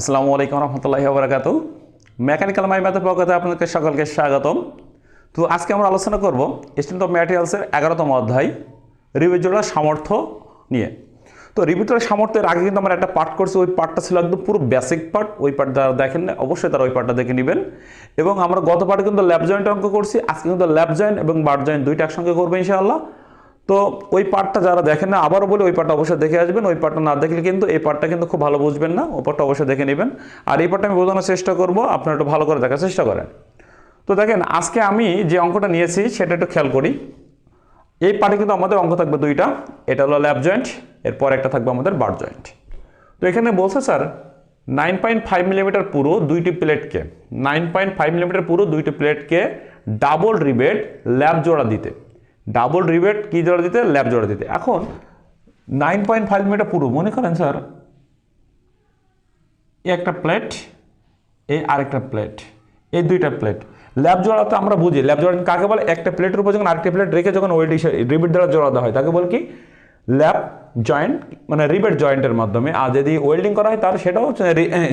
আসসালামু আলাইকুম রহমতুল্লাহি বারাকাতু। মেকানিক্যাল মাই ম্যাথের পক্ষে আপনাদেরকে সকলকে স্বাগতম। তো আজকে আমরা আলোচনা করব স্ট্রেন্থ অফ ম্যাটেরিয়ালসের এগারোতম অধ্যায় রিভিজনের সামর্থ্য নিয়ে। তো রিভিজনের সামর্থ্যের আগে কিন্তু আমরা একটা পার্ট করছি, ওই পার্টটা ছিল একদম পুরো বেসিক পার্ট ওই পার্ট যারা দেখেন না অবশ্যই তারা ওই পার্টটা দেখে নেবেন। এবং আমরা গত পার্টে কিন্তু ল্যাব জয়েন্ট অঙ্ক করছি, আজকে কিন্তু ল্যাব জয়েন্ট এবং বার জয়েন্ট দুইটা একসঙ্গে করব ইনশাআল্লাহ। তো ওই পার্টটা যারা দেখেন না, আবারও বলে, ওই পার্টটা অবশ্যই দেখে আসবেন। ওই পার্টটা না দেখলে কিন্তু এই পার্টটা কিন্তু খুব ভালো বুঝবেন না। ওই পার্টটা অবশ্যই দেখে নেবেন। আর এই পার্টটা আমি বোঝানোর চেষ্টা করব, আপনারা একটু ভালো করে দেখার চেষ্টা করেন। তো দেখেন, আজকে আমি যে অঙ্কটা নিয়েছি, সেটা একটু খেয়াল করি। এই পার্টে কিন্তু আমাদের অঙ্ক থাকবে দুইটা। এটা হলো ল্যাব জয়েন্ট এরপর একটা থাকবে আমাদের বার জয়েন্ট তো এখানে বলছে, sir nine point five millimetre পুরো দুইটি প্লেটকে নাইন পয়েন্ট ফাইভ মিলিমিটার পুরো দুইটি প্লেটকে ডাবল রিবেট ল্যাব জোড়া দিতে। ডাবল রিবেট কি জোড়া দিতে ল্যাব জোড়া দিতে। এখন নাইন পয়েন্ট ফাইভ মিটার পুরো, মনে করেন স্যার এই একটা প্লেট এই আরেকটা প্লেট এই দুইটা প্লেট। ল্যাব জোড়া তো আমরা বুঝি ল্যাব জোড়া কাকে বলে? একটা প্লেটের উপর যখন আরেকটা প্লেট রেখে যখন ওয়েল্ড রিবিট দ্বারা জোড়া দেওয়া হয়, তাকে বল কি? ল্যাব জয়েন্ট মানে রিবেট জয়েন্টের মাধ্যমে। আর যদি ওয়েল্ডিং করা হয় তাহলে সেটাও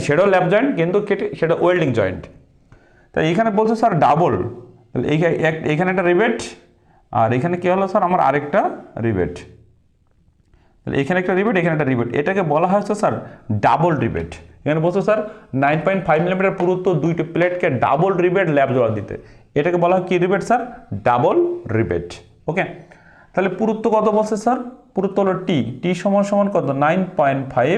সেটাও ল্যাব জয়েন্ট, কিন্তু কেটে সেটা ওয়েল্ডিং জয়েন্ট। তাই এখানে বলছে, স্যার, ডাবল। এইখানে একটা রিবেট আর এখানে কী হলো, স্যার? আমার আরেকটা রিবেট। তাহলে এখানে একটা রিবেট, এখানে একটা রিবেট। এটাকে বলা হচ্ছে, স্যার, ডাবল রিবেট। এখানে বলছে, sir nine point five millimetre পুরুত্ব দুইটি প্লেটকে ডাবল রিবেট ল্যাব জোড়া দিতে। এটাকে বলা হয় কি rebate, sir? Double rebate. Okay? তাহলে পুরুত্ব কত বলছে, স্যার? পুরুত্ব হলো টি টি সমান সমান কত? Nine point five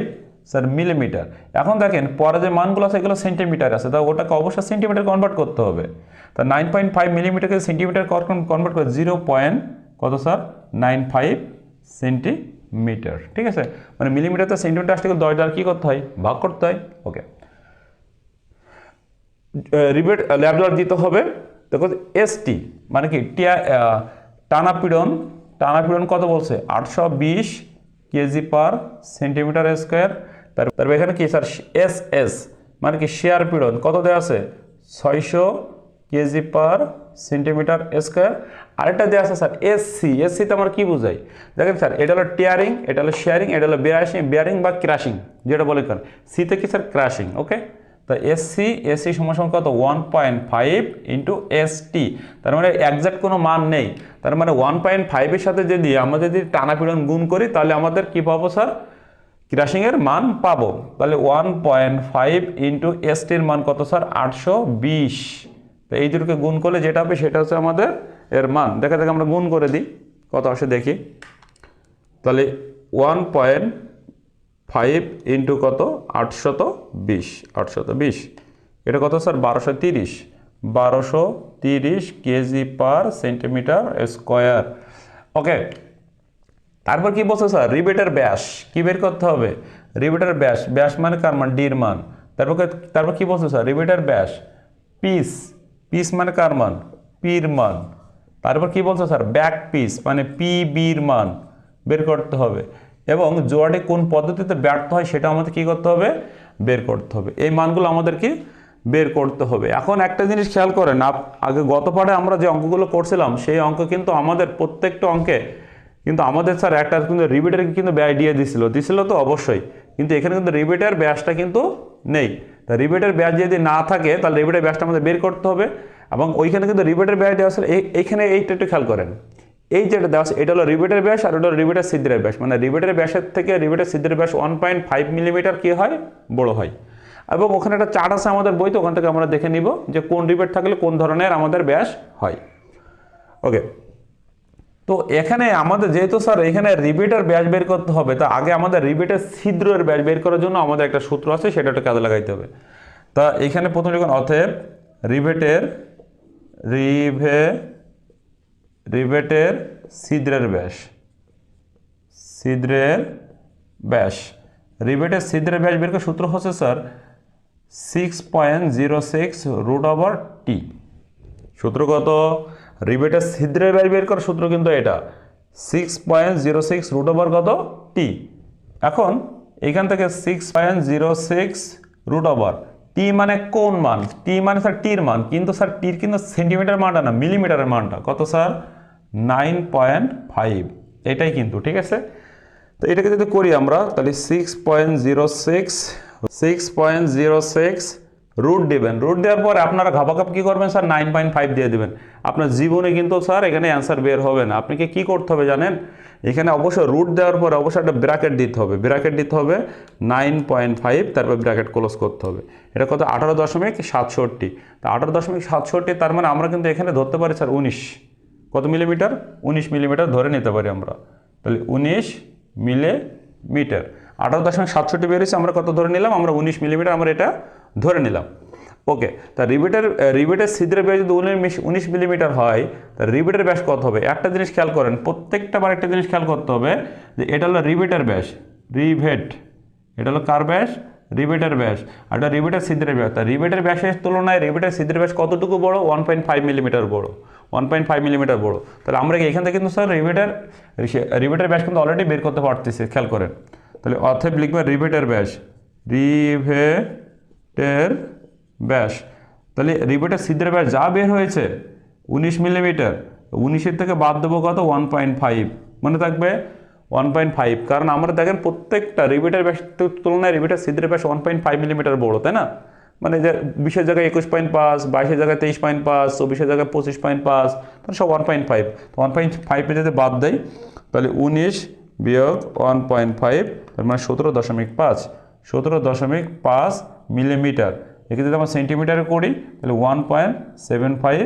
sir millimetre এখন দেখেন, পরে যে মানগুলো আছে, এগুলো সেন্টিমিটার আছে। তা ওটাকে অবশ্যই সেন্টিমিটার কনভার্ট করতে হবে। তা নাইন পয়েন্ট ফাইভ মিলিমিটারকে সেন্টিমিটার কনভার্ট করে জিরো পয়েন্ট কত, স্যার? নাইন ফাইভ সেন্টিমিটার ঠিক আছে? মানে মিলিমিটার তো সেন্টিমিটার আসতে গেলে দশ দ্বারা কী করতে হয়? ভাগ করতে হয়। ওকে রিবেট ল্যাবডার দিতে হবে। দেখো এস টি মানে কি? টিয়া টানাপীড়ন। টানাপীড়ন কত বলছে? আটশো বিশ কেজি পার সেন্টিমিটার স্কোয়ার তারপর এখানে কি, স্যার? এস এস মানে কি শেয়ার পীড়ন। কত দেওয়া আছে? ছয়শো কেজি পার সেন্টিমিটার স্কোয়ার। আরেকটা দেওয়া আছে, স্যার, এস সি। এসসি এসসিতে আমার কি বোঝাই? দেখেন, স্যার, এটা হলো টিয়ারিং এটা হলো শেয়ারিং এটা হলো বেয়ারিং বেয়ারিং বা ক্রাশিং যেটা বলে কেন সিতে কি, স্যার? ক্রাশিং ওকে তো এসসি সমান সমান কত? One point five into ST তার মানে একজ্যাক্ট কোনো মান নেই। তার মানে ওয়ান পয়েন্ট ফাইভের সাথে যদি আমরা যদি টানাপীড়ন গুণ করি, তাহলে আমাদের কী পাবো, স্যার? ক্রাশিংয়ের মান পাবো। তাহলে ওয়ান পয়েন্ট ফাইভ ইন্টু এসটির মান কত স্যার আটশো বিশ। তো এই দুটোকে গুণ করলে যেটা হবে সেটা হচ্ছে আমাদের এর মান। দেখা যাক আমরা গুণ করে দিই। কত আসে দেখি। তাহলে ওয়ান পয়েন্ট ফাইভ ইন্টু কত? আটশত বিশ। আটশত বিশ। এটা কত স্যার বারোশো তিরিশ। বারোশো তিরিশ KG per centimetre square. Okay তারপর কি বলছে স্যার? রিবেটের ব্যাস। কি বের করতে হবে? রিবেটের ব্যাস। ব্যাস মানে কার মান? ডির মান। তারপর তারপর কি বলছে স্যার? রিবেটের ব্যাস। পিস। পিস মানে কার মান? পির মান। তারপর কি বলছে স্যার? ব্যাক পিস মানে পি বির মান। বের করতে হবে। এবং জোয়াটে কোন পদ্ধতিতে ব্যর্থ হয় সেটা আমাদের কি করতে হবে? বের করতে হবে। এই মানগুলো আমাদেরকে বের করতে হবে। এখন একটা জিনিস খেয়াল করেন আগে গত পাঠে আমরা যে অঙ্কগুলো করছিলাম, সেই অঙ্ক কিন্তু আমাদের প্রত্যেকটা অঙ্কে কিন্তু আমাদের স্যার একটা কিন্তু রিবেটের কিন্তু ব্যয় দিয়ে দিছিল। দিছিল তো অবশ্যই, কিন্তু এখানে কিন্তু রিবেটের ব্যাসটা কিন্তু নেই। তা রিবেটের ব্যাস যদি না থাকে, তাহলে রিবেটের ব্যাসটা আমাদের বের করতে হবে এবং ওইখানে কিন্তু রিবেটের ব্যাস দেওয়া আসলে এইখানে এইটা একটু খেয়াল করেন। এই যেটা দেওয়া এটা হলো রিবেটের ব্যাস আর ওটা হলো রিবেটের সিদ্ধের ব্যাস। মানে রিবেটের ব্যাসের থেকে রিবেটের সিদ্ধের ব্যাস ওয়ান পয়েন্ট ফাইভ মিলিমিটার কী হয়? বড় হয়। এবং ওখানে একটা চার্ট আছে আমাদের বইতে, ওখান থেকে আমরা দেখে নিব যে কোন রিবেট থাকলে কোন ধরনের আমাদের ব্যাস হয়। ওকে। তো এখানে আমাদের যেহেতু স্যার এখানে রিবেটের ব্যাস বের করতে হবে, তা আগে আমাদের রিবেটের ছিদ্রের ব্যাস বের করার জন্য আমাদের একটা সূত্র আছে, সেটা একটু কাজে লাগাইতে হবে। তা এখানে প্রথমে যখন অতএব রিবেটের রিভে রিবেটের ছিদ্রের ব্যাস ছিদ্রের ব্যাস রিবেটের ছিদ্রের ব্যাস বের সূত্র হচ্ছে sir six point zero six root over T সূত্র কত? রিবেটের ছিদ্রের ব্যাস বের করার সূত্র কিন্তু এটা। Six point zero six root over কত? টি এখন এখান থেকে six point zero six root over T মানে কোন মান? টি মানে স্যার টির মান। কিন্তু স্যার টির কিন্তু সেন্টিমিটার মানটা না মিলিমিটারের মানটা। কত স্যার নাইন পয়েন্ট ফাইভ এটাই কিন্তু, ঠিক আছে? তো এটাকে যদি করি আমরা, তাহলে six point zero six six point zero six root দেবেন। রুট দেওয়ার পরে আপনারা ঘাপাঘাপ কী করবেন স্যার? নাইন পয়েন্ট ফাইভ দিয়ে দেবেন। আপনার জীবনে কিন্তু স্যার এখানে অ্যান্সার বের হবে না। আপনাকে কি করতে হবে জানেন? এখানে অবশ্যই রুট দেওয়ার পরে অবশ্যই একটা ব্র্যাকেট দিতে হবে। ব্র্যাকেট দিতে হবে নাইন পয়েন্ট ফাইভ তারপর ব্র্যাকেট ক্লোজ করতে হবে। এটা কত? আঠারো দশমিক সাতষট্টি। তা আঠারো দশমিক সাতষট্টি, তার মানে আমরা কিন্তু এখানে ধরতে পারি স্যার উনিশ। কত মিলিমিটার উনিশ মিলিমিটার ধরে নিতে পারি আমরা। তাহলে উনিশ মিলিমিটার আঠারো দশমিক সাতষট্টি বেরিয়েছে, আমরা কত ধরে নিলাম? আমরা উনিশ মিলিমিটার আমরা এটা ধরে নিলাম। ওকে, তা রিবেটের রিবেটের ছিদ্রের ব্যাস যদি উনিশ উনিশ মিলিমিটার হয়, তা রিবেটের ব্যাস কত হবে? একটা জিনিস খেয়াল করেন, প্রত্যেকটা বার একটা জিনিস খেয়াল করতে হবে যে এটা হলো রিবেটের ব্যাস। রিভেট, এটা হলো কার ব্যাস? রিবেটের ব্যাস। আর এটা রিবেটের ছিদ্রের ব্যাস। তা রিবেটের ব্যাসের তুলনায় রিবেটের ছিদ্রের ব্যাস কতটুকু বড়? ওয়ান পয়েন্ট ফাইভ মিলিমিটার বড়। ওয়ান পয়েন্ট ফাইভ মিলিমিটার বড়। তাহলে আমরা এখান থেকে কিন্তু স্যার রিবেটের রিবেটের ব্যাস কিন্তু অলরেডি বের করতে পারতেছি, খেয়াল করেন। তাহলে অথেব লিখবে রিবেটের ব্যাস। রিভেটের ব্যাস। তাহলে রিবেটের ছিদ্রের ব্যাস যা বের হয়েছে, উনিশ মিলিমিটার, উনিশের থেকে বাদ দেবো কত? ওয়ান পয়েন্ট ফাইভ মনে থাকবে? ওয়ান পয়েন্ট ফাইভ কারণ আমরা দেখেন প্রত্যেকটা রিবেটের ব্যাস তুলনায় রিবেটের ছিদ্রের ব্যাস ওয়ান পয়েন্ট ফাইভ মিলিমিটার বড়, তাই না? মানে যে বিশের জায়গায় একুশ পয়েন্ট পাঁচ বাইশের জায়গায় তেইশ পয়েন্ট পাঁচ চব্বিশের জায়গায় পঁচিশ পয়েন্ট পাঁচ তাহলে সব ওয়ান পয়েন্ট ফাইভ তো ওয়ান পয়েন্ট ফাইভে যদি বাদ দেয় তাহলে উনিশ বিয়োগ ওয়ান পয়েন্ট ফাইভ মানে সতেরো দশমিক পাঁচ। সতেরো দশমিক পাঁচ মিলিমিটার এক্ষেত্রে যদি আমরা সেন্টিমিটারে করি, তাহলে one point seven five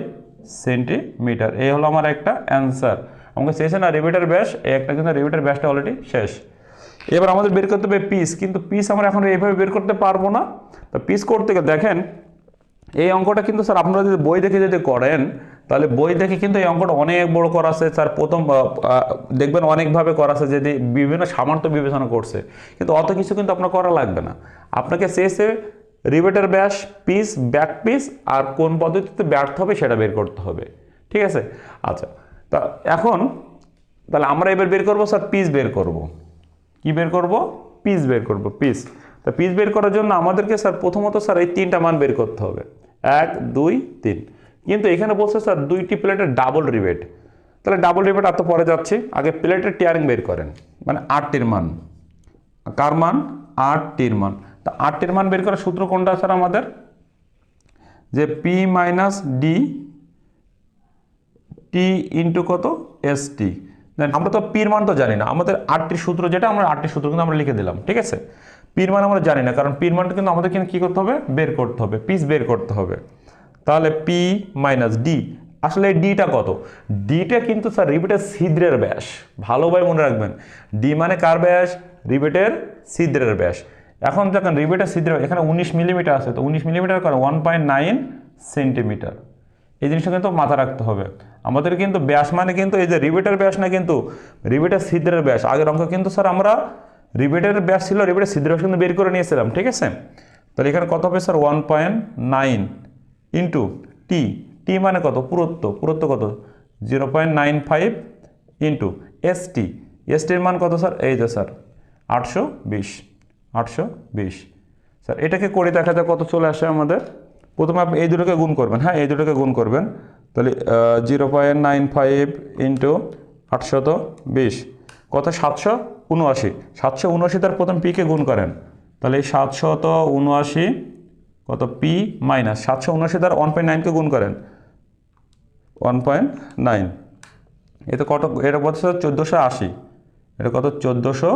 centimetre এই হলো আমার একটা অ্যান্সার আমাকে শেষে না রেভিটার ব্যাস এই একটা কিন্তু রেভিটার ব্যাসটা অলরেডি শেষ। এবার আমাদের বের করতে হবে পিস কিন্তু পিস আমরা এখন এইভাবে বের করতে পারব না। তো পিস করতে গেলে দেখেন এই অঙ্কটা কিন্তু স্যার আপনারা যদি বই দেখে যদি করেন, তাহলে বই দেখে কিন্তু এই অঙ্কটা অনেক বড় করা আছে। স্যার প্রথম দেখবেন অনেকভাবে করা আছে যদি বিভিন্ন সামান্য বিবেচনা করছে। কিন্তু অত কিছু কিন্তু আপনার করা লাগবে না। আপনাকে শেষে রিবেটার ব্যাস, পিস, ব্যাক পিস আর কোন পদ্ধতিতে ব্যর্থ হবে সেটা বের করতে হবে। ঠিক আছে? আচ্ছা তা এখন তাহলে আমরা এবার বের করব স্যার পিস বের করব। কি বের করব? পিস বের করব, পিস। তা পিস বের করার জন্য আমাদেরকে স্যার প্রথমত স্যার এই তিনটা মান বের করতে হবে। এক, দুই, তিন। কিন্তু এখানে বলছে, স্যার, দুইটি প্লেটের ডাবল রিবেট তাহলে ডাবল রিবেট এত পরে যাচ্ছে। আগে প্লেটের টিয়ারিং বের করেন। মানে আটটির মান। কার মান? আটটির মান। তা আটটির মান বের করার সূত্র কোনটা, স্যার, আমাদের? যে P minus D T into কত? এস টি আমরা তো পির মান তো জানি না। আমাদের আটটি সূত্র যেটা, আমরা আটটির সূত্র কিন্তু আমরা লিখে দিলাম। ঠিক আছে? পির মান আমরা জানি না, কারণ পির মানটা কিন্তু আমাদের কিন্তু কী করতে হবে? বের করতে হবে পিস বের করতে হবে। তাহলে পি মাইনাস ডি আসলে ডিটা কত? ডিটা কিন্তু স্যার রিবেটের ছিদ্রের ব্যাস। ভালোভাবে মনে রাখবেন ডি মানে কার ব্যাস? রিবেটের ছিদ্রের ব্যাস। এখন দেখেন রিবেটের ছিদ্রের এখানে উনিশ মিলিমিটার আছে, তো উনিশ মিলিমিটার করে ওয়ান পয়েন্ট নাইন সেন্টিমিটার এই জিনিসটা কিন্তু মাথায় রাখতে হবে। আমাদের কিন্তু ব্যাস মানে কিন্তু এই যে রিবেটের ব্যাস না কিন্তু রিবেটের ছিদ্রের ব্যাস। আগের অঙ্ক কিন্তু স্যার আমরা রিবেটের ব্যাস ছিল রিবেটের ব্যাস কিন্তু বের করে নিয়েছিলাম, ঠিক আছে? তাহলে এখানে কত হবে sir one point nine into T T মানে কত? পুরুত্ব পুরুত্ব কত? Zero point nine five into S T S টির মান কত স্যার এই যে স্যার আটশো বিশ আটশো বিশ। স্যার এটাকে করে দেখাতে কত চলে আসে আমাদের। প্রথমে আপনি এই দুটোকে গুণ করবেন হ্যাঁ? এই দুটোকে গুণ করবেন। তাহলে zero point nine five into আটশত বিশ। কত? সাতশো? উনআশি সাতশো উনআশি তার প্রথম পিকে গুণ করেন। তাহলে এই সাতশত উনআশি কত পি মাইনাস সাতশো উনআশি তার ওয়ান পয়েন্ট নাইনকে গুণ করেন। ওয়ান পয়েন্ট নাইন এতে কত, এটা কত চোদ্দোশো আশি। এটা কত? চোদ্দোশো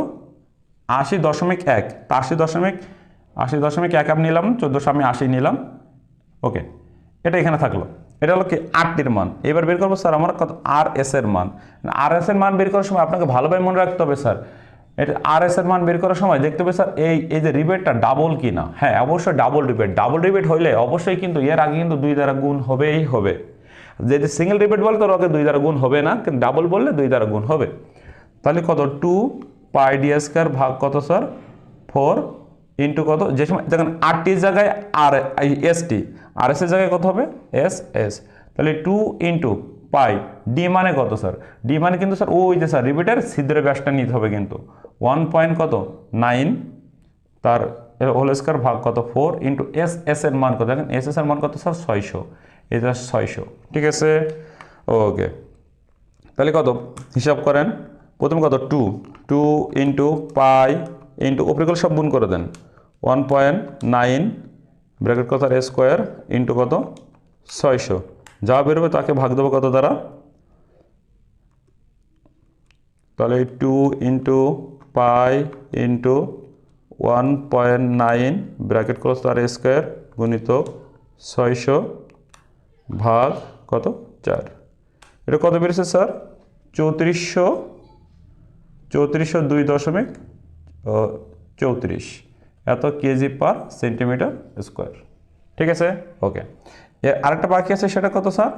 আশি দশমিক এক। তা আশি দশমিক আশি দশমিক এক আমি নিলাম, চোদ্দোশো আমি আশি নিলাম। ওকে, এটা এখানে থাকল। এটা হলো কি আটটির মান। এবার বের করব, স্যার, আমার কত? আর এস এর মান। আর এস এর মান বের করার সময় আপনাকে ভালোভাবে মনে রাখতে হবে, স্যার। এটা আর এস এর মান বের করার সময় দেখতে হবে স্যার এই এই যে রিবেটটা ডাবল কি না হ্যাঁ অবশ্যই ডাবল রিবেট ডাবল রিবেট হইলে অবশ্যই কিন্তু এর আগে কিন্তু দুই দ্বারা গুণ হবেই হবে। যদি সিঙ্গেল রিবেট বলে তোর ওকে দুই দ্বারা গুণ হবে না, কিন্তু ডাবল বললে দুই দ্বারা গুণ হবে। তাহলে কত? টু পাই ডি স্কোয়ার ভাগ কত স্যার ফোর ইন্টু কত? যে সময়, দেখেন আটটির জায়গায় আর এস টি আর এস এর জায়গায় কত হবে? এস এস তাহলে টু ইন্টু পাই। ডি মানে কত স্যার ডি মানে কিন্তু স্যার ওই যে স্যার রিপিটের ছিদ্রের ব্যাসটা নিতে হবে কিন্তু। ওয়ান পয়েন্ট কত? নাইন তার হোল স্কোয়ার ভাগ কত? ফোর ইন্টু এস এস এর মান কত? দেখেন এস এস এর মান কত স্যার ছয়শো। এটা ছয়শো। ঠিক আছে? ওকে তাহলে কত? হিসাব করেন। প্রথম কত? Two two into pi into উপরিকল সব গুণ করে দেন। ওয়ান পয়েন্ট নাইন ব্র্যাকেট কত? স্কোয়ার ইন্টু কত? ছয়শো। যা বেরোবে তাকে ভাগ দেবো কত দ্বারা? তাহলে two into pi into one point nine bracket cross তার স্কোয়ার গুণিত ছয়শো ভাগ কত? চার। এটা কত বেড়েছে স্যার? চৌত্রিশশো চৌত্রিশশো দুই দশমিক চৌত্রিশ। এত কেজি পার সেন্টিমিটার স্কোয়ার ঠিক আছে? ওকে আরেকটা বাকি আছে, সেটা কত স্যার?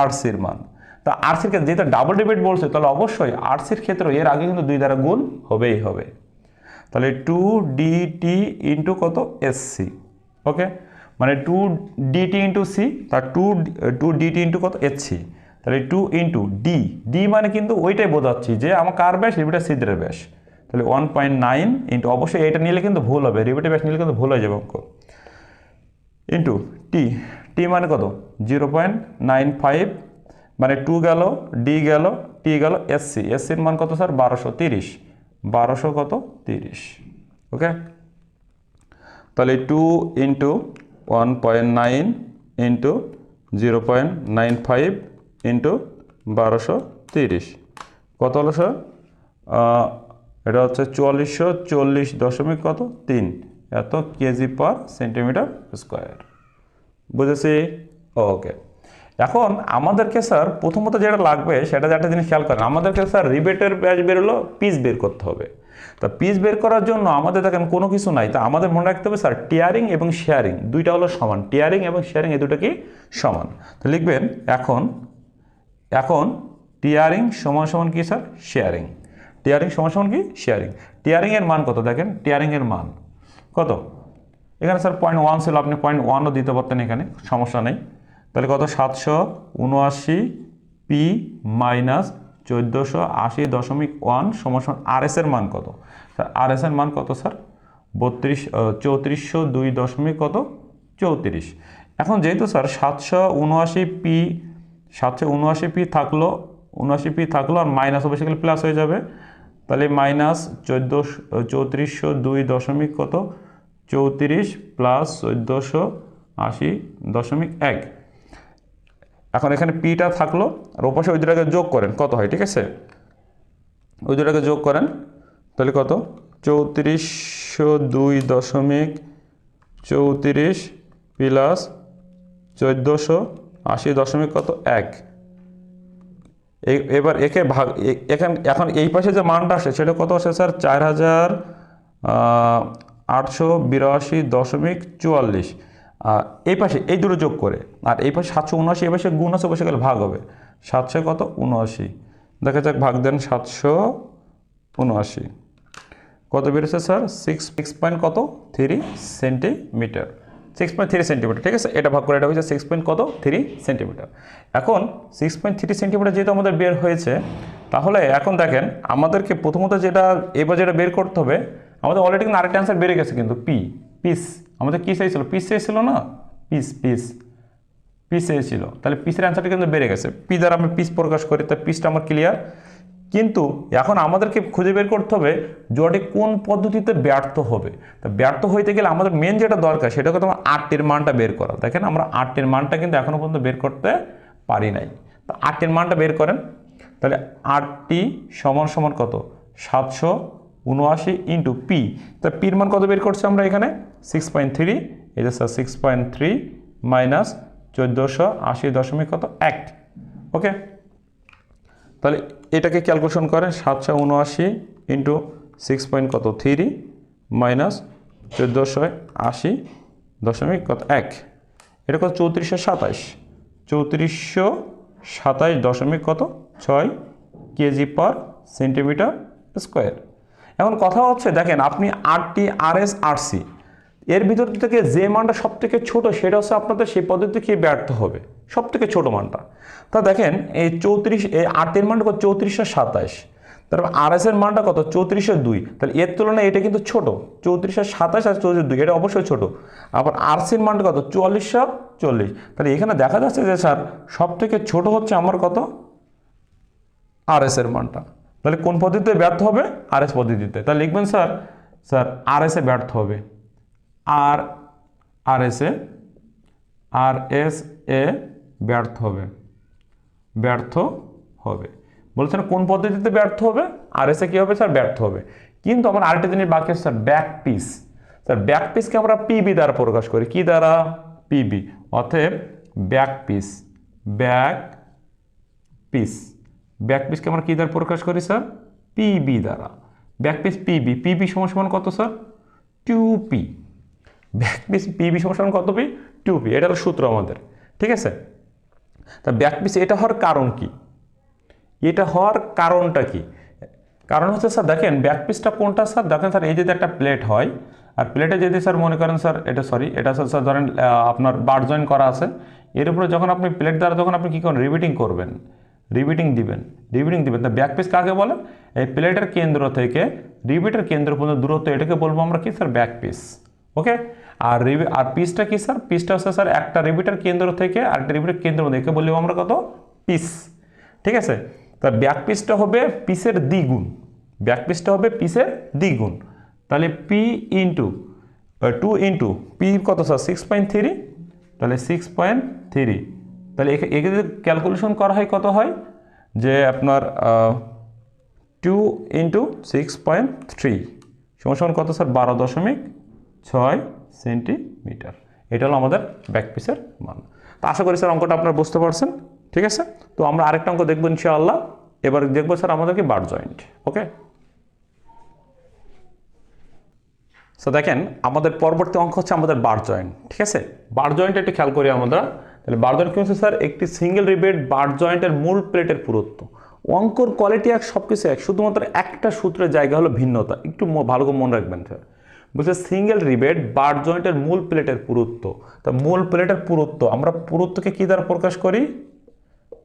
আরসির মান। তা আরসির ক্ষেত্রে যেহেতু ডাবল ডিবেট বলছে, তাহলে অবশ্যই আরসির ক্ষেত্রে এর আগে কিন্তু দুই দ্বারা গুণ হবেই হবে। তাহলে টু ডিটি ইন্টু কত? SC okay? মানে টু ডিটি ইন্টু সি তার টু টু ডিটি ইন্টু কত? এসসি তাহলে টু ইন্টু ডি ডি মানে কিন্তু ওইটাই বোঝাচ্ছি যে আমার কার ব্যাস? রিপিটার সিদ্রের ব্যাস। তাহলে ওয়ান পয়েন্ট নাইন ইন্টু অবশ্যই এটা নিলে কিন্তু ভুল হবে রিপিটার ব্যাস নিলে কিন্তু ভুল হয়ে যাবে অঙ্ক। ইন্টু টি টি মানে কত? জিরো পয়েন্ট নাইন ফাইভ মানে টু গেল ডি গেল টি গেল এসসি এসসির মান কত স্যার বারোশো তিরিশ। বারোশো কত? তিরিশ। ওকে তাহলে two into one point nine into zero point nine five into বারোশো তিরিশ। কত হলো স্যার এটা হচ্ছে চুয়াল্লিশশো চল্লিশ দশমিক কত? তিন। এত কেজি পার সেন্টিমিটার স্কোয়ার বুঝেছি? ওকে এখন আমাদেরকে স্যার প্রথমত যেটা লাগবে, সেটা একটা জিনিস খেয়াল করেন, আমাদেরকে স্যার রিবেটের ব্যাচ বেরোলো পিস বের করতে হবে। তা পিস বের করার জন্য আমাদের দেখেন কোনো কিছু নাই, তা আমাদের মনে রাখতে হবে স্যার টিয়ারিং এবং শেয়ারিং দুইটা হলো সমান টিয়ারিং এবং শেয়ারিং এই দুটো কি সমান। তো লিখবেন, এখন এখন টিয়ারিং সমান সমান কি স্যার শেয়ারিং টিয়ারিং সমান সমান কি? শেয়ারিং টিয়ারিংয়ের মান কত দেখেন? টিয়ারিংয়ের মান কত? এখানে স্যার পয়েন্ট ওয়ান ছিল, আপনি পয়েন্ট ওয়ানও দিতে পারতেন এখানে, সমস্যা নেই। তাহলে কত? সাতশো উনআশি পি মাইনাস চোদ্দোশো আশি দশমিক ওয়ান সমান আর এস এর মান কত? স্যার আর এস এর মান কত স্যার বত্রিশ চৌত্রিশশো দুই দশমিক কত? চৌত্রিশ। এখন যেহেতু স্যার সাতশো উনআশি পি সাতশো উনআশি পি থাকল, উনআশি পি থাকল আর মাইনাস হবে সেগুলো প্লাস হয়ে যাবে। তাহলে মাইনাস চোদ্দোশো চৌত্রিশশো দুই দশমিক কত? চৌত্রিশ প্লাস চোদ্দোশো আশি দশমিক এক। এখন এখানে পিটা থাকল, আর ওপাশে ওই দুটাকে যোগ করেন। কত হয়, ঠিক আছে? ওই দুটাকে যোগ করেন, তাহলে কত? চৌত্রিশশো দুই দশমিক চৌত্রিশ প্লাস চোদ্দোশো আশি দশমিক কত? এক। এবার একে ভাগ এখান, এখন এই পাশে যে মানটা আসে, সেটা কত আসে, স্যার? চার হাজার আটশো বিরাশি দশমিক চুয়াল্লিশ। এই পাশে, এই দুটো যোগ করে, আর এই পাশে সাতশো উনআশি, এই পাশে গুণ আছে, বসে গেলে ভাগ হবে। সাতশো কত? উনআশি। দেখা যাক, ভাগ দেন সাতশো উনআশি। কত বেড়েছে স্যার? সিক্স সিক্স পয়েন্ট কত? Three centimetre. Six point three centimetre, ঠিক আছে? এটা ভাগ করে এটা হয়েছে সিক্স পয়েন্ট কত? Three centimetre. এখন সিক্স পয়েন্ট থ্রি সেন্টিমিটার যেহেতু আমাদের বের হয়েছে, তাহলে এখন দেখেন, আমাদেরকে প্রথমত যেটা, এবার যেটা বের করতে হবে আমাদের অলরেডি কিন্তু আরেকটা অ্যান্সার বেড়ে গেছে কিন্তু পি পিস আমাদের কী চাইছিল? পিস চাইছিল না? পিস পিস পিস চেয়েছিল তাহলে পিসের অ্যান্সারটা কিন্তু বেড়ে গেছে। পি দ্বারা আমি পিস প্রকাশ করি তাই পিসটা আমার ক্লিয়ার কিন্তু এখন আমাদেরকে খুঁজে বের করতে হবে জোয়াটি কোন পদ্ধতিতে ব্যর্থ হবে। তা ব্যর্থ হইতে গেলে আমাদের মেন যেটা দরকার সেটা হচ্ছে তোমার আটটির মানটা বের করা। দেখেন আমরা আটটির মানটা কিন্তু এখনও পর্যন্ত বের করতে পারি নাই। তো আটটির মানটা বের করেন। তাহলে আটটি সমান সমান কত? সাতশো উনআশি ইন্টু পি তা পির মান কত বের করছি আমরা এখানে? সিক্স পয়েন্ট থ্রি যে sir six point three minus চোদ্দোশো আশি দশমিক কত? এক। ওকে তাহলে এটাকে ক্যালকুলেশন করেন, সাতশো উনআশি ইন্টু সিক্স পয়েন্ট কত? থ্রি মাইনাস চোদ্দোশো আশি দশমিক কত? এক। এটা কত? চৌত্রিশশো সাতাশ চৌত্রিশশো সাতাশ দশমিক কত? ছয় কেজি পার সেন্টিমিটার স্কোয়ার। এখন কথা হচ্ছে, দেখেন আপনি RT R S R C এর ভিতর থেকে যে মানটা সব থেকে ছোটো সেটা হচ্ছে আপনাদের সেই পদ্ধতি কি ব্যর্থ হবে সব থেকে ছোটো মানটা। তা দেখেন, এই চৌত্রিশ, এই আটের মানটা কত? চৌত্রিশশো সাতাশ তারপর আর এস এর মানটা কত? চৌত্রিশশো দুই। তাহলে এর তুলনায় এটা কিন্তু ছোট। চৌত্রিশশো সাতাশ আর চৌত্রিশ দুই, এটা অবশ্যই ছোট। আবার আর সির মানটা কত? চুয়াল্লিশশো চল্লিশ। তাহলে এখানে দেখা যাচ্ছে যে স্যার সব থেকে ছোট হচ্ছে আমার কত? আর এস এর মানটা। তাহলে কোন পদ্ধতিতে ব্যর্থ হবে? আর এস পদ্ধতিতে। তাহলে লিখবেন, স্যার স্যার আর এস ব্যর্থ হবে। আর আর S A R S A ব্যর্থ হবে। ব্যর্থ হবে। বলছেন, কোন পদ্ধতিতে ব্যর্থ হবে? আর এসে কী হবে, স্যার? ব্যর্থ হবে। কিন্তু আমার আরেকটা জিনিস বাকি sir back pitch sir back পিসকে আমরা পিবি দ্বারা প্রকাশ করি। কি দ্বারা? পিবি অতএব back pitch back pitch back পিসকে আমরা কী দ্বারা প্রকাশ করি স্যার পিবি দ্বারা। ব্যাক পিস পিবি পিবি সমান কত sir two P back pitch PB সমান কত পি টু পি এটা হলো সূত্র আমাদের, ঠিক আছে? তা ব্যাক পিস এটা হওয়ার কারণ কি? এটা হওয়ার কারণটা কি? কারণ হচ্ছে স্যার দেখেন ব্যাক পিসটা কোনটা স্যার দেখেন স্যার এই যদি একটা প্লেট হয়, আর প্লেটে যদি স্যার মনে করেন স্যার এটা সরি এটা স্যার স্যার ধরেন আপনার বার জয়েন করা আছে, এর উপরে যখন আপনি প্লেট দ্বারা যখন আপনি কী করেন? রিবিটিং করবেন। রিবিটিং দিবেন। রিবিটিং দিবেন। তা ব্যাক পিস কাকে বলে? এই প্লেটের কেন্দ্র থেকে রিবিটের কেন্দ্র পর্যন্ত দূরত্ব এটাকে বলব আমরা কি স্যার ব্যাক পিস ওকে আর রিবি আর পিসটা কি স্যার পিসটা হচ্ছে স্যার একটা রিবিটের কেন্দ্র থেকে আরেকটা রিবিটের কেন্দ্র দেখে বলব আমরা কত? পিস ঠিক আছে? তা ব্যাক পিসটা হবে পিসের দ্বিগুণ। ব্যাক পিসটা হবে পিসের দ্বিগুণ। তাহলে P into two into P কত স্যার সিক্স পয়েন্ট থ্রি তাহলে সিক্স পয়েন্ট থ্রি তাহলে একে ক্যালকুলেশন করা হয় কত হয়? যে আপনার two into six point three সমান কত স্যার? বারো দশমিক ছয় সেন্টিমিটার। এটা হলো আমাদের ব্যাক পিসের মান। তো আশা করি স্যার অঙ্কটা আপনারা বুঝতে পারছেন। ঠিক আছে? তো আমরা আরেকটা অঙ্ক দেখব ইনশাআল্লাহ। এবার দেখব স্যার আমাদেরকে বার জয়েন্ট ওকে সো দেখেন, আমাদের পরবর্তী অঙ্ক হচ্ছে আমাদের বার জয়েন্ট ঠিক আছে? বার জয়েন্ট একটু খেয়াল করি আমরা। তাহলে বার জয়েন্ট স্যার? একটি সিঙ্গেল রিবেট বার জয়েন্টের মূল প্লেটের পুরুত্ব। অঙ্কর কোয়ালিটি এক সব কিছু এক, শুধুমাত্র একটা সূত্রের জায়গা হলো ভিন্নতা। একটু ভালো করে মনে রাখবেন স্যার। বলছে সিঙ্গেল রিবেট বার জয়েন্টের মূল প্লেটের পুরুত্ব। তা মূল প্লেটের পুরুত্ব, আমরা পুরুত্বকে কী দ্বারা প্রকাশ করি?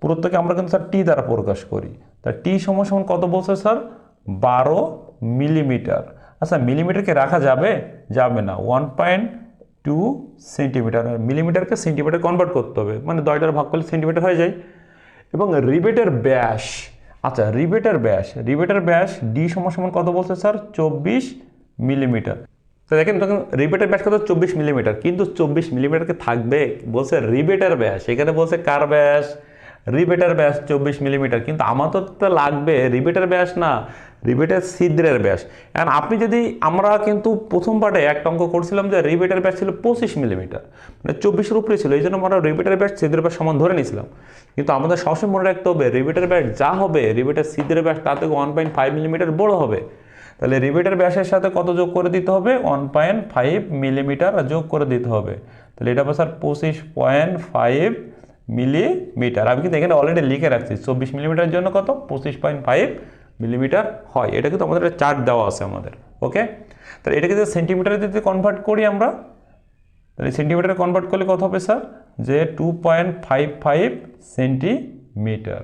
পুরুত্বকে আমরা কিন্তু স্যার টি দ্বারা প্রকাশ করি। তা টি সমান সমান কত বলছে স্যার? বারো মিলিমিটার আচ্ছা মিলিমিটারকে রাখা যাবে? যাবে না। ওয়ান পয়েন্ট টু সেন্টিমিটার মিলিমিটারকে সেন্টিমিটার কনভার্ট করতে হবে। মানে দশটার ভাগ করলে সেন্টিমিটার হয়ে যায়। এবং রিবেটের ব্যাস আচ্ছা রিবেটের ব্যাস রিবেটের ব্যাস ডি সমান সমান কত বলছে স্যার চব্বিশ মিলিমিটার তো দেখেন, তখন রিবেটের ব্যাস কত? চব্বিশ মিলিমিটার কিন্তু চব্বিশ মিলিমিটারকে থাকবে, বলছে রিবেটের ব্যাস এখানে বলছে কার ব্যাস রিবেটার ব্যাস চব্বিশ মিলিমিটার কিন্তু আমার তো লাগবে রিবেটার ব্যাস না। রিবেটের ছিদ্রের ব্যাস। অ্যান্ড আপনি যদি আমরা কিন্তু প্রথম পার্টে একটা অঙ্ক করছিলাম যে রিবেটের ব্যাস ছিল পঁচিশ মিলিমিটার মানে চব্বিশের উপরে ছিল, এই জন্য আমরা রিবেটের ব্যাস, ছিদ্রের ব্যাস সমান ধরে নিয়েছিলাম। কিন্তু আমাদের সবসময় মনে রাখতে হবে রিবেটের ব্যাস যা হবে রিবেটের ছিদ্রের ব্যাস তার থেকে ওয়ান পয়েন্ট ফাইভ মিলিমিটার বড় হবে। তাহলে রিবেটের ব্যাসের সাথে কত যোগ করে দিতে হবে? ওয়ান পয়েন্ট ফাইভ মিলিমিটার যোগ করে দিতে হবে। তাহলে এটা হবে স্যার পঁচিশ পয়েন্ট ফাইভ মিলিমিটার আমি কিন্তু এখানে অলরেডি লিখে রাখছি, চব্বিশ মিলিমিটারের জন্য কত? পঁচিশ পয়েন্ট ফাইভ মিলিমিটার হয়। এটা কিন্তু আমাদের চার্ট দেওয়া আছে আমাদের ওকে তাহলে এটাকে যদি সেন্টিমিটারে যদি কনভার্ট করি আমরা, তাহলে সেন্টিমিটারে কনভার্ট করলে কত হবে স্যার যে two point five five centimetre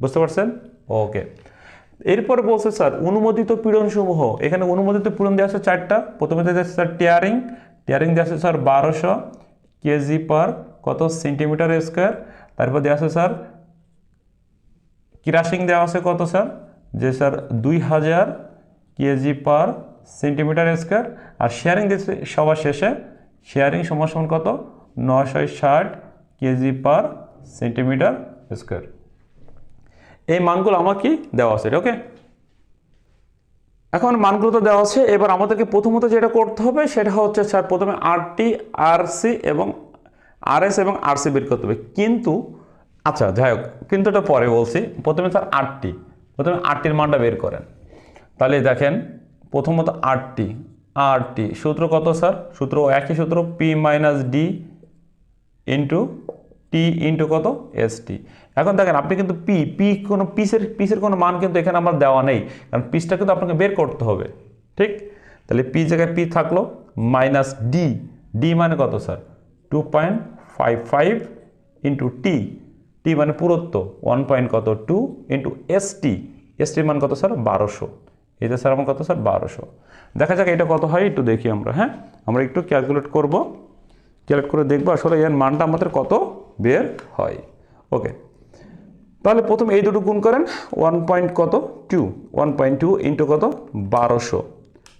বুঝতে পারছেন? ওকে এরপর বলছে স্যার অনুমোদিত পীড়নসমূহ। এখানে অনুমোদিত পীড়ন দেওয়া আছে চারটা। প্রথমে দেওয়া আছে স্যার টিয়ারিং টিয়ারিং দেওয়া আছে স্যার বারোশো কেজি পার কত সেন্টিমিটার স্কোয়ার তারপর দেওয়া আছে স্যার কিরাসিং দেওয়া আছে কত স্যার যে স্যার দুই হাজার কেজি পার সেন্টিমিটার স্কোয়ার, আর শেয়ারিং দিচ্ছে সবার শেষে শেয়ারিং সমান সমান কত? নশো ষাট কেজি পার সেন্টিমিটার স্কোয়ার। এই মানগুলো আমার কি দেওয়া আছে? ওকে এখন মানগুলো তো দেওয়া আছে, এবার আমাদেরকে প্রথমত যেটা করতে হবে সেটা হচ্ছে স্যার প্রথমে আরটি আরসি এবং আরএস এবং আরসি বের করতে হবে। কিন্তু আচ্ছা যাই হোক, কিন্তু এটা পরে বলছি। প্রথমে স্যার আটটি প্রথমে আটটির মানটা বের করেন। তাহলে দেখেন, প্রথমত আটটি আরটি সূত্র কত, স্যার? সূত্র একই সূত্র P minus D into T into কত? এস টি এখন দেখেন, আপনি কিন্তু পি পি কোনো পিসের পিসের কোনো মান কিন্তু এখানে আমার দেওয়া নেই। কারণ পিসটা কিন্তু আপনাকে বের করতে হবে, ঠিক? তাহলে পি জায়গায় পি থাকল মাইনাস ডি ডি মানে কত, sir? Two point five five into T T মানে পুরত্ব ওয়ান পয়েন্ট কত? Two into S T S টির মান কত স্যার বারোশো। এটা স্যার আমার কত স্যার বারোশো। দেখা যাক এটা কত হয়, একটু দেখি আমরা হ্যাঁ? আমরা একটু ক্যালকুলেট করব। ক্যালকুলেট করে দেখব আসলে এর মানটা আমাদের কত বের হয়। ওকে তাহলে প্রথমে এই দুটো গুণ করেন ওয়ান পয়েন্ট কত? Two one point two into কত? বারোশো।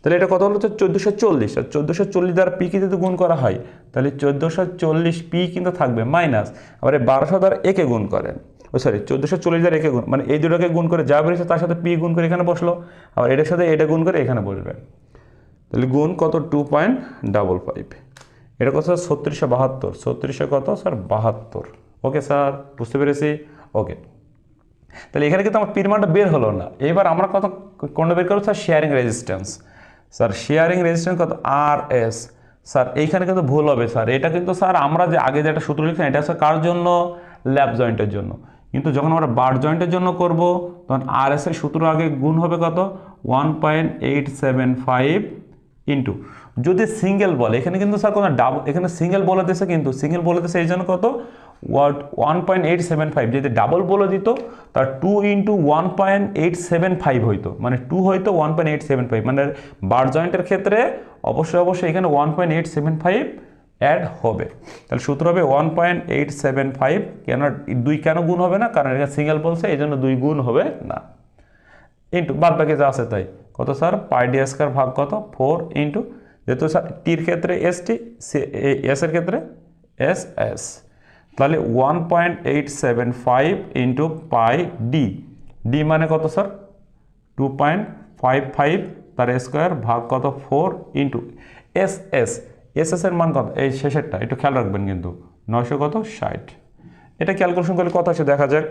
তাহলে এটা কত হলো হচ্ছে চোদ্দোশো চল্লিশ। আর চোদ্দোশো চল্লিশ দ্বারা পি কে যদি গুণ করা হয়। তাহলে চোদ্দোশো চল্লিশ পি কিন্তু থাকবে মাইনাস আবার বারোশো দ্বারা একে গুণ করেন ও সরি চোদ্দোশো চল্লিশ দ্বারা একে গুণ মানে এই দুটোকে গুণ করে যা বেরিয়েছে তার সাথে পি গুণ করে এখানে বসল। আবার এটার সাথে এটা গুণ করে এখানে বসবে। তাহলে গুণ কত? টু পয়েন্ট ডাবল ফাইভ এটা কত? স্যার ছত্রিশশো বাহাত্তর। ছত্রিশশো কত? স্যার বাহাত্তর। ওকে স্যার বুঝতে পেরেছি? ওকে তাহলে এখানে কিন্তু আমার পিরমানটা বের হলো না। এবার আমরা কত কোনটা বের করব? Sir shearing resistance sir shearing resistance কত? আর এস স্যার, এইখানে কিন্তু ভুল হবে, স্যার। এটা কিন্তু, স্যার, আমরা যে আগে যে একটা সূত্র লিখছিলাম, এটা স্যার কার জন্য? ল্যাব জয়েন্টের জন্য। কিন্তু যখন আমরা বার জয়েন্টের জন্য করব, তখন আর এস এর সূত্র আগে গুণ হবে কত? One point eight seven five into যদি সিঙ্গেল বলে, এখানে কিন্তু, স্যার, কোনো ডাবল এখানে সিঙ্গেল বলে দিয়েছে কিন্তু সিঙ্গেল বলে দিয়েছে এই জন্য কত? What one point eight seven five যদি ডাবল বলে দিত, তার two into one point eight seven five হইতো। মানে টু হইতো one point eight seven five মানে বার জয়েন্টের ক্ষেত্রে অবশ্যই অবশ্যই এখানে one point eight seven five add হবে। তাহলে সূত্র হবে one point eight seven five কেন দুই কেন গুণ হবে না? কারণ এটা সিঙ্গেল বলছে, এই জন্য দুই গুণ হবে না। ইন্টু বাদ বাকি যা আছে তাই। কত স্যার? পাই ডি স্কোয়ার ভাগ কত? ফোর ইন্টু যেহেতু স্যার টির ক্ষেত্রে এস টি এস এর ক্ষেত্রে এস এস তাহলে one point eight seven five into pi D D মানে কত sir two point five five তার স্কোয়ার ভাগ কত? Four into S S S S এর মান কত? এই শেষেরটা, একটু খেয়াল রাখবেন কিন্তু। নয়শো কত? ষাট। এটা ক্যালকুলেশন করলে কত আছে দেখা যাক।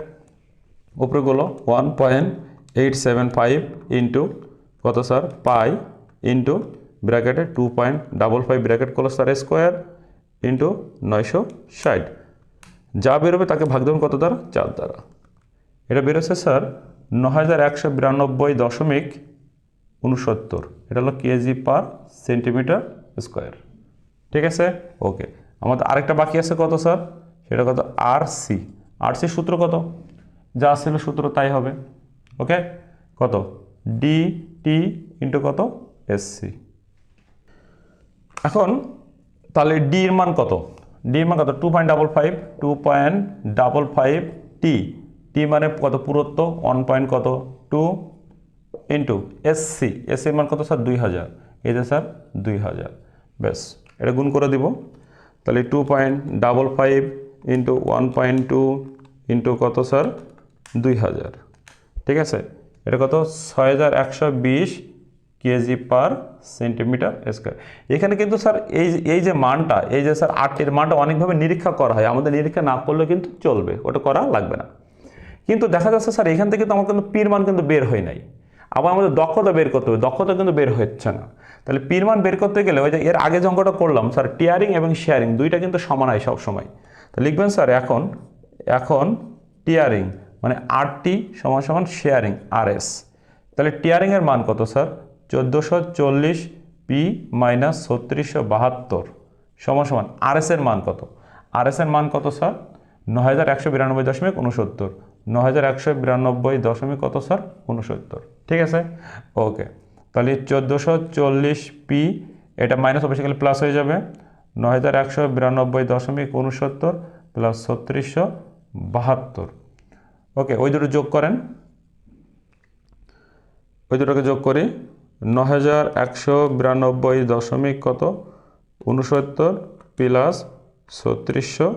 উপরেগুলো one point eight seven five into কত স্যার পাই ইন্টু ব্র্যাকেটে two point double five bracket করল স্যার স্কোয়ার ইন্টু নয়শো ষাট। যা বেরোবে তাকে ভাগ দেবেন কত দ্বারা? চার দ্বারা। এটা বেরোচ্ছে স্যার ন হাজার একশো বিরানব্বই দশমিক উনসত্তর এটা হলো কেজি পার সেন্টিমিটার স্কোয়ার। ঠিক আছে? ওকে। আমাদের আরেকটা বাকি আছে কত স্যার? সেটা কত? আর সি আর সি সূত্র কত? যা ছিল সূত্র তাই হবে। ওকে? কত? ডি টি ইন্টু কত? এসসি। এখন তাহলে ডি এর মান কত? ডি এর মান কত? Two point double five two point double five T T মানে কত পুরত্ব? ওয়ান পয়েন্ট কত? টু ইন্টু এসসি এসসি এর মান কত স্যার? দুই হাজার। এই যে স্যার, দুই হাজার। ব্যাস, এটা গুণ করে দিব। তাহলে two point double five into one point two into কত স্যার? দুই হাজার। ঠিক আছে? এটা কত? ছয় হাজার একশো বিশ কেজি পার সেন্টিমিটার স্কোয়ার এখানে কিন্তু স্যার এই এই যে মানটা, এই যে স্যার আটটির মানটা অনেকভাবে নিরীক্ষা করা হয়। আমাদের নিরীক্ষা না করলে কিন্তু চলবে, ওটা করা লাগবে না। কিন্তু দেখা যাচ্ছে স্যার এখান থেকে তো আমার কিন্তু পীর মান কিন্তু বের হয় নাই। আবার আমাদের দক্ষতা বের করতে হবে, দক্ষতা কিন্তু বের হচ্ছে না। তাহলে পীর মান বের করতে গেলে ওই যে এর আগে যে অঙ্কটা করলাম স্যার টিয়ারিং এবং শেয়ারিং দুইটা কিন্তু সমান হয় সবসময়। তো লিখবেন স্যার এখন এখন টিয়ারিং মানে আর টি সমান সমান শেয়ারিং আর এস তাহলে টিয়ারিংয়ের মান কত স্যার চোদ্দোশো চল্লিশ পি মাইনাস ছত্রিশশো বাহাত্তর সমান আর এর মান কত? আর এর মান কত স্যার? ন হাজার একশো বিরানব্বই দশমিক উনসত্তর ন হাজার একশো বিরানব্বই দশমিক কত স্যার? উনসত্তর ঠিক আছে? ওকে। তাহলে চোদ্দোশো চল্লিশ পি এটা মাইনাস অবশ্যই গেলে প্লাস হয়ে যাবে। ন হাজার একশো বিরানব্বই দশমিক উনসত্তর প্লাস ছত্রিশশো বাহাত্তর। ওকে, ওই দুটো যোগ করেন। ওই দুটোকে যোগ করি। ন হাজার একশো বিরানব্বই দশমিক কত? উনসত্তর প্লাস ছত্রিশশো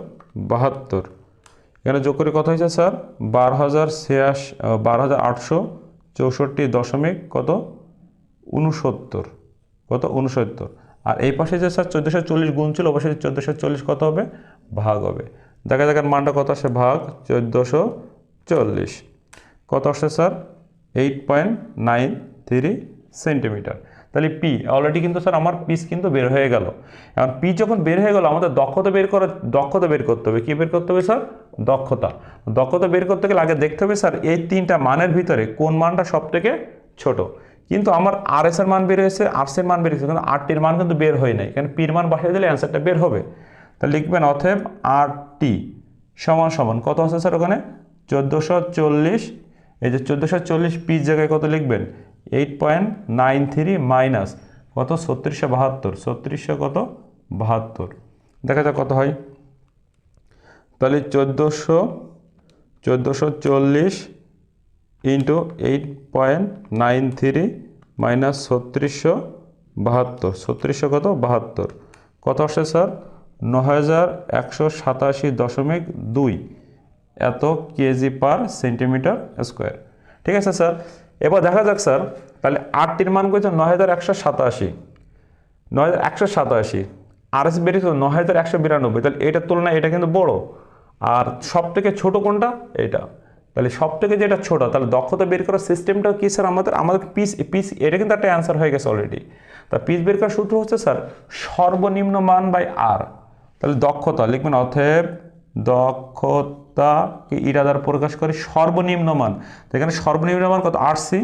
বাহাত্তর। এখানে যোগ করে কত হয়েছে স্যার? বারো হাজার ছিয়াশ বারো হাজার আটশো চৌষট্টি দশমিক কত? উনসত্তর কত? উনসত্তর আর এই পাশে যে স্যার চোদ্দোশো চল্লিশ গুণ ছিল, অবশ্যই চোদ্দোশো চল্লিশ কত হবে? ভাগ হবে। দেখা এর মানটা কত আসে? ভাগ চোদ্দোশো চল্লিশ। কত আসছে sir? Eight point nine three centimetre. তাহলে পি অলরেডি কিন্তু স্যার আমার পিস কিন্তু বের হয়ে গেল। এখন পি যখন বের হয়ে গেল, আমাদের দক্ষতা বের করে দক্ষতা বের করতে হবে। কী বের করতে হবে স্যার দক্ষতা। দক্ষতা বের করতে গেলে আগে দেখতে হবে স্যার এই তিনটা মানের ভিতরে কোন মানটা সব থেকে ছোট। কিন্তু আমার আর এস এর মান বের হয়েছে আর এর মান বের হয়েছে, কিন্তু আরটির মান কিন্তু বের হয় নাই। কারণ পির মান বাসায় দিলে অ্যান্সারটা বের হবে। তা লিখবেন অথব আর টি সমান সমান, কত আছে স্যার ওখানে? চোদ্দোশো চল্লিশ। এই যে চোদ্দোশো চল্লিশ পির জায়গায় কত লিখবেন? Eight point nine three minus কত? ছত্রিশশো বাহাত্তর। ছত্রিশশো কত? বাহাত্তর। দেখা যাক কত হয়। তাহলে চোদ্দোশো চোদ্দোশো চল্লিশ into eight point nine three minus ছত্রিশশো বাহাত্তর। ছত্রিশশো কত? বাহাত্তর। কত আসছে স্যার? ন হাজার একশো সাতাশি দশমিক দুই। এত কেজি পার সেন্টিমিটার স্কোয়ার। ঠিক আছে স্যার? এবার দেখা যাক, স্যার, তাহলে আটটির মান করেছে ন হাজার একশো সাতাশি। ন হাজার একশো সাতাশি। আর এস বেরিয়েছিল ন হাজার একশো বিরানব্বই। তাহলে এটার তুলনায় এটা কিন্তু বড়। আর সব থেকে ছোটো কোনটা? এটা তাহলে সব থেকে যেটা ছোট, তাহলে দক্ষতা বের করার সিস্টেমটা কী, স্যার, আমাদের? আমাদের পিস পিস, এটা কিন্তু একটা অ্যান্সার হয়ে গেছে অলরেডি তা পিস বের করার সূত্র হচ্ছে, স্যার, সর্বনিম্ন মান বাই আর তাহলে দক্ষতা, লিখবেন অথব দক্ষতাকে ইরাদার প্রকাশ করে সর্বনিম্ন মান। তো এখানে সর্বনিম্ন মান কত? আর সি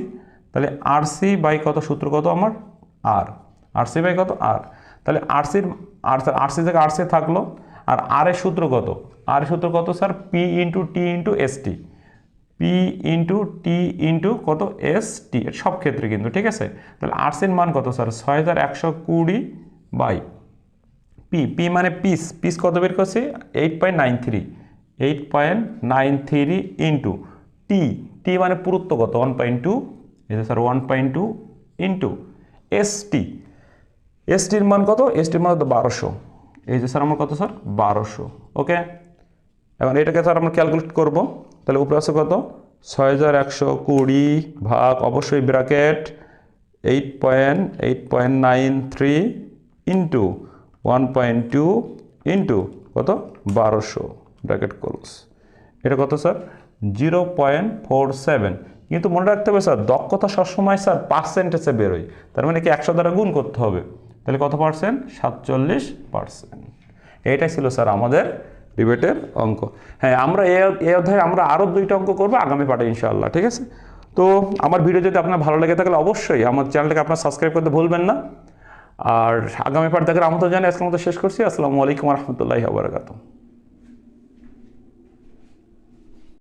তাহলে আর সি বাই কত? সূত্র কত আমার? আর আর সি বাই কত? আর তাহলে আর সির আর আর সি থেকে আর সি থাকল। আর আর এর সূত্র কত? আর এর সূত্র কত sir? P into T into S T P into T into কত? এস টি সব ক্ষেত্রে কিন্তু, ঠিক আছে? তাহলে আর সির মান কত স্যার? ছয় হাজার একশো কুড়ি বাই পি পি মানে পিস পিস কত বের করছি? Eight point nine three eight point nine three into T T মানে পুরুত্ব কত? ওয়ান পয়েন্ট টু যে sir one point two into S T S টির মান কত? এস টির মান বারোশো। এই যে স্যার আমার কত স্যার বারোশো। ওকে এখন এটাকে স্যার আমরা ক্যালকুলেট করব। তাহলে উপরে আছে কত? ছয় হাজার একশো কুড়ি ভাগ অবশ্যই bracket eight point eight point nine three into one point two into কত? বারোশো। ব্র্যাকেট ক্লোজ এটা কত sir? Zero point four seven. কিন্তু মনে রাখতে হবে স্যার, দক্ষতা সবসময় স্যার পার্সেন্টেজে বেরোয়। তার মানে কি একশো দ্বারা গুণ করতে হবে? তাহলে কত পার্সেন্ট? সাতচল্লিশ পার্সেন্ট। এইটাই ছিল স্যার আমাদের ডিবেটের অঙ্ক। হ্যাঁ আমরা এ অধ্যায়ে আমরা আরও দুইটা অঙ্ক করব আগামী পাঠে ইনশাআল্লাহ, ঠিক আছে? তো আমার ভিডিও যদি আপনার ভালো লেগে থাকলে অবশ্যই আমার চ্যানেলটাকে আপনার সাবস্ক্রাইব করতে ভুলবেন না। আর আগামী পাঠ দেখার আমন্ত্রণ জানিয়ে আজকের মতো শেষ করছি। আসসালামু আলাইকুম রহমতুল্লাহি আবরাকাতু